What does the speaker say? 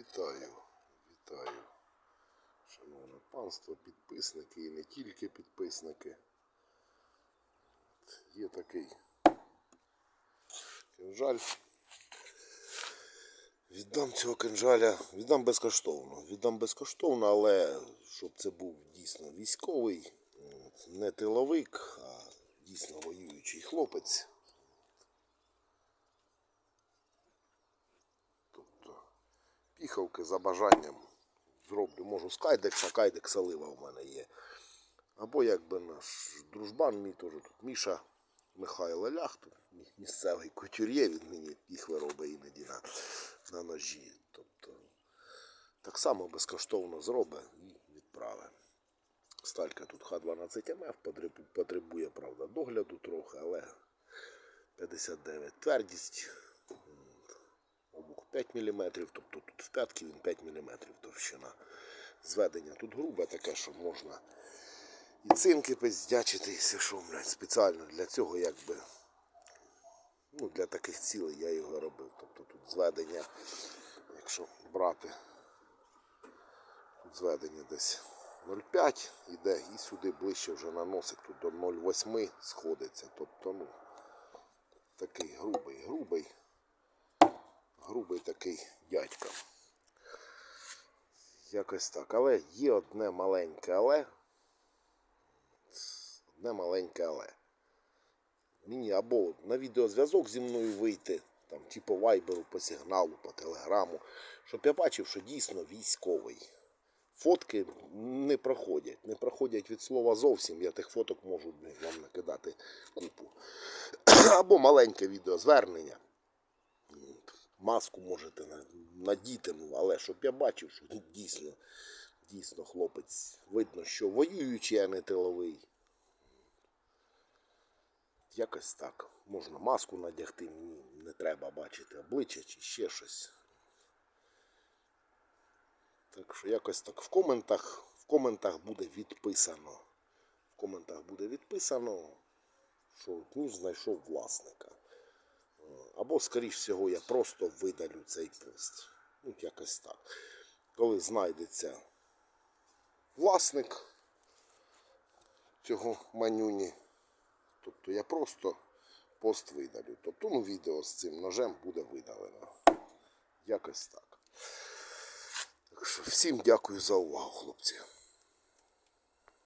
Вітаю, вітаю, шановне панство, підписники і не тільки підписники. От, Є такий кинжаль. Віддам цього кинжаля, віддам безкоштовно. Віддам безкоштовно, але щоб це був дійсно військовий, не тиловик, а дійсно воюючий хлопець. Тобто піхавки за бажанням зроблю. Можу з кайдекса, кайдекс олива в мене є. Або якби наш дружбан, мій теж тут Міша Михайло Лях, тут місцевий кутюр'є, він мені їх виробить іноді на, на ножі. Тобто так само безкоштовно зробить і відправить. Сталька тут Х12 МФ потребує, правда, догляду трохи, але 59 твердість. Обух 5 мм, тобто тут в п'ятки він 5 мм товщина. Зведення тут грубе таке, що можна і цинки пиздячити, і все що, блядь, спеціально для цього якби. Ну, для таких цілей я його робив. Тобто тут зведення, якщо брати, тут зведення десь 0,5 іде і сюди ближче вже на носик, тут до 0,8 сходиться. Тобто, ну, такий грубий, грубий грубий такий дядька. Якось так. Але є одне маленьке але. Одне маленьке але. Мені або на відеозв'язок зі мною вийти, там, чи по вайберу, по сигналу, по телеграму, щоб я бачив, що дійсно військовий. Фотки не проходять. Не проходять від слова зовсім. Я тих фоток можу вам накидати купу. Або маленьке відеозвернення маску можете на- надіти, ну, але щоб я бачив, що дійсно, дійсно хлопець видно, що воюючий, а не тиловий. Якось так. Можна маску надягти, мені не треба бачити обличчя чи ще щось. Так що якось так в коментах, в коментах буде відписано. В коментах буде відписано, що ну, знайшов власника. Або, скоріш всього, я просто видалю цей пост. Ну, якось так. Коли знайдеться власник цього манюні, тобто я просто пост видалю. Тобто, ну, відео з цим ножем буде видалено. Якось так. Так що всім дякую за увагу, хлопці.